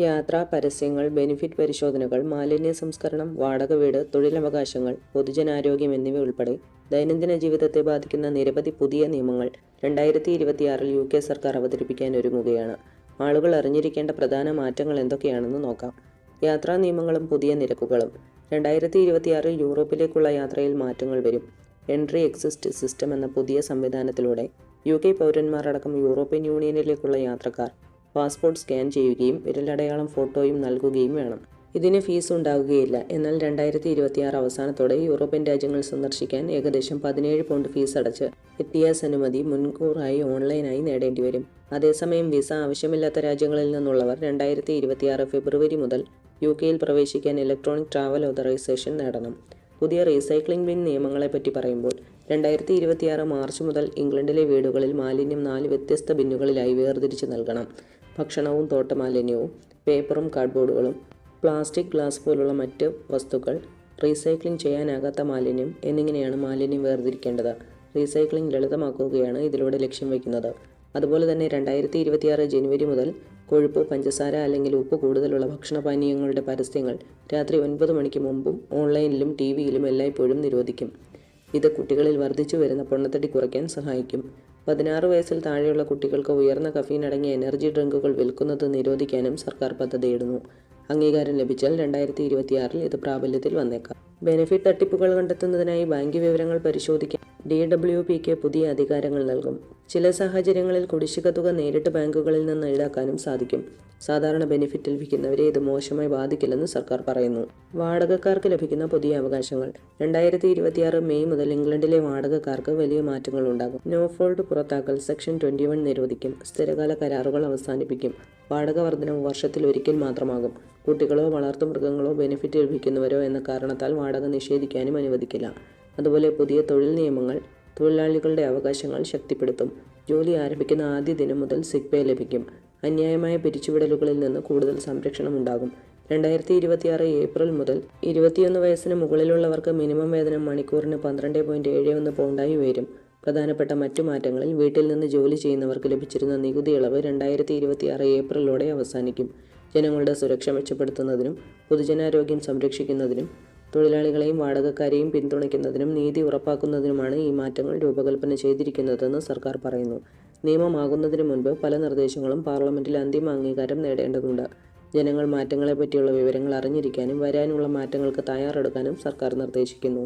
യാത്രാ പരസ്യങ്ങൾ ബെനിഫിറ്റ് പരിശോധനകൾ മാലിന്യ സംസ്കരണം വാടക വീട് തൊഴിലവകാശങ്ങൾ പൊതുജനാരോഗ്യം എന്നിവ ഉൾപ്പെടെ ദൈനംദിന ജീവിതത്തെ ബാധിക്കുന്ന നിരവധി പുതിയ നിയമങ്ങൾ രണ്ടായിരത്തി ഇരുപത്തിയാറിൽ യു കെ സർക്കാർ അവതരിപ്പിക്കാൻ ഒരുങ്ങുകയാണ്. ആളുകൾ അറിഞ്ഞിരിക്കേണ്ട പ്രധാന മാറ്റങ്ങൾ എന്തൊക്കെയാണെന്ന് നോക്കാം. യാത്രാ നിയമങ്ങളും പുതിയ നിരക്കുകളും. രണ്ടായിരത്തി ഇരുപത്തിയാറിൽ യൂറോപ്പിലേക്കുള്ള യാത്രയിൽ മാറ്റങ്ങൾ വരും. എൻട്രി എക്സിസ്റ്റ് സിസ്റ്റം എന്ന പുതിയ സംവിധാനത്തിലൂടെ യു കെ പൗരന്മാരടക്കം യൂറോപ്യൻ യൂണിയനിലേക്കുള്ള യാത്രക്കാർ പാസ്പോർട്ട് സ്കാൻ ചെയ്യുകയും വിരലടയാളം ഫോട്ടോയും നൽകുകയും വേണം. ഇതിന് ഫീസ് ഉണ്ടാവുകയില്ല എന്നാൽ രണ്ടായിരത്തി ഇരുപത്തിയാറ് അവസാനത്തോടെ യൂറോപ്യൻ രാജ്യങ്ങൾ സന്ദർശിക്കാൻ ഏകദേശം പതിനേഴ് പൗണ്ട് ഫീസ് അടച്ച് എത്തിയാസ് അനുമതി മുൻകൂറായി ഓൺലൈനായി നേടേണ്ടി വരും. അതേസമയം വിസ ആവശ്യമില്ലാത്ത രാജ്യങ്ങളിൽ നിന്നുള്ളവർ രണ്ടായിരത്തി ഇരുപത്തിയാറ് ഫെബ്രുവരി മുതൽ യു കെയിൽ പ്രവേശിക്കാൻ ഇലക്ട്രോണിക് ട്രാവൽ ഓതറൈസേഷൻ നേടണം. പുതിയ റീസൈക്ലിംഗ് ബിൻ നിയമങ്ങളെപ്പറ്റി പറയുമ്പോൾ രണ്ടായിരത്തി ഇരുപത്തിയാറ് മാർച്ച് മുതൽ ഇംഗ്ലണ്ടിലെ വീടുകളിൽ മാലിന്യം നാല് വ്യത്യസ്ത ബിന്നുകളിലായി വേർതിരിച്ച് നൽകണം. ഭക്ഷണവും തോട്ടമാലിന്യവും പേപ്പറും കാർഡ്ബോർഡുകളും പ്ലാസ്റ്റിക് ഗ്ലാസ് പോലുള്ള മറ്റ് വസ്തുക്കൾ റീസൈക്ലിംഗ് ചെയ്യാനാകാത്ത മാലിന്യം എന്നിങ്ങനെയാണ് മാലിന്യം വേർതിരിക്കേണ്ടത്. റീസൈക്ലിംഗ് ലളിതമാക്കുകയാണ് ഇതിലൂടെ ലക്ഷ്യം വയ്ക്കുന്നത്. അതുപോലെ തന്നെ രണ്ടായിരത്തി ഇരുപത്തിയാറ് ജനുവരി മുതൽ കൊഴുപ്പ് പഞ്ചസാര അല്ലെങ്കിൽ ഉപ്പ് കൂടുതലുള്ള ഭക്ഷണപാനീയങ്ങളുടെ പരസ്യങ്ങൾ രാത്രി ഒൻപത് മണിക്ക് മുമ്പും ഓൺലൈനിലും ടി വിയിലും എല്ലായ്പ്പോഴും നിരോധിക്കും. ഇത് കുട്ടികളിൽ വർദ്ധിച്ചു വരുന്ന പൊണ്ണത്തടി കുറയ്ക്കാൻ സഹായിക്കും. പതിനാറ് വയസ്സിൽ താഴെയുള്ള കുട്ടികൾക്ക് ഉയർന്ന കഫീൻ അടങ്ങിയ എനർജി ഡ്രിങ്കുകൾ വിൽക്കുന്നത് നിരോധിക്കാനും സർക്കാർ പദ്ധതിയിടുന്നു. അംഗീകാരം ലഭിച്ചാൽ രണ്ടായിരത്തി ഇരുപത്തിയാറിൽ ഇത് പ്രാബല്യത്തിൽ വന്നേക്കാം. ബെനിഫിറ്റ് തട്ടിപ്പുകൾ കണ്ടെത്തുന്നതിനായി ബാങ്ക് വിവരങ്ങൾ പരിശോധിക്കാൻ ഡി ഡബ്ല്യു പിക്ക് പുതിയ അധികാരങ്ങൾ നൽകും. ചില സാഹചര്യങ്ങളിൽ കുടിശ്ശിക തുക നേരിട്ട് ബാങ്കുകളിൽ നിന്ന് ഈടാക്കാനും സാധിക്കും. സാധാരണ ബെനിഫിറ്റ് ലഭിക്കുന്നവരെ ഇത് മോശമായി ബാധിക്കില്ലെന്ന് സർക്കാർ പറയുന്നു. വാടകക്കാർക്ക് ലഭിക്കുന്ന പുതിയ അവകാശങ്ങൾ. രണ്ടായിരത്തി ഇരുപത്തിയാറ് മെയ് മുതൽ ഇംഗ്ലണ്ടിലെ വാടകക്കാർക്ക് വലിയ മാറ്റങ്ങൾ ഉണ്ടാകും. നോ ഫോൾട്ട് പുറത്താക്കൽ സെക്ഷൻ ട്വന്റി വൺ നിരോധിക്കും. സ്ഥിരകാല കരാറുകൾ അവസാനിപ്പിക്കും. വാടക വർധനവ് വർഷത്തിൽ ഒരിക്കൽ മാത്രമാകും. കുട്ടികളോ വളർത്തുമൃഗങ്ങളോ ബെനിഫിറ്റ് ലഭിക്കുന്നവരോ എന്ന കാരണത്താൽ വാടക നിഷേധിക്കാനും അനുവദിക്കില്ല. അതുപോലെ പുതിയ തൊഴിൽ നിയമങ്ങൾ തൊഴിലാളികളുടെ അവകാശങ്ങൾ ശക്തിപ്പെടുത്തും. ജോലി ആരംഭിക്കുന്ന ആദ്യ ദിനം മുതൽ സിഗ്പേ ലഭിക്കും. അന്യായമായ പിരിച്ചുവിടലുകളിൽ നിന്ന് കൂടുതൽ സംരക്ഷണം ഉണ്ടാകും. രണ്ടായിരത്തി ഇരുപത്തിയാറ് ഏപ്രിൽ മുതൽ ഇരുപത്തിയൊന്ന് വയസ്സിന് മുകളിലുള്ളവർക്ക് മിനിമം വേതനം മണിക്കൂറിന് പന്ത്രണ്ട് പോയിന്റ് ഏഴ് ഒന്ന് പൗണ്ടായി ഉയരും. പ്രധാനപ്പെട്ട മറ്റു മാറ്റങ്ങളിൽ വീട്ടിൽ നിന്ന് ജോലി ചെയ്യുന്നവർക്ക് ലഭിച്ചിരുന്ന നികുതി ഇളവ് രണ്ടായിരത്തി ഇരുപത്തിയാറ് ഏപ്രിലോടെ അവസാനിക്കും. ജനങ്ങളുടെ സുരക്ഷ മെച്ചപ്പെടുത്തുന്നതിനും പൊതുജനാരോഗ്യം സംരക്ഷിക്കുന്നതിനും തൊഴിലാളികളെയും വാടകക്കാരെയും പിന്തുണയ്ക്കുന്നതിനും നീതി ഉറപ്പാക്കുന്നതിനുമാണ് ഈ മാറ്റങ്ങൾ രൂപകൽപ്പന ചെയ്തിരിക്കുന്നതെന്ന് സർക്കാർ പറയുന്നു. നിയമമാകുന്നതിന് മുൻപ് പല നിർദ്ദേശങ്ങളും പാർലമെന്റിൽ അന്തിമ അംഗീകാരം നേടേണ്ടതുണ്ട്. ജനങ്ങൾ മാറ്റങ്ങളെപ്പറ്റിയുള്ള വിവരങ്ങൾ അറിഞ്ഞിരിക്കാനും വരാനുള്ള മാറ്റങ്ങൾക്ക് തയ്യാറെടുക്കാനും സർക്കാർ നിർദ്ദേശിക്കുന്നു.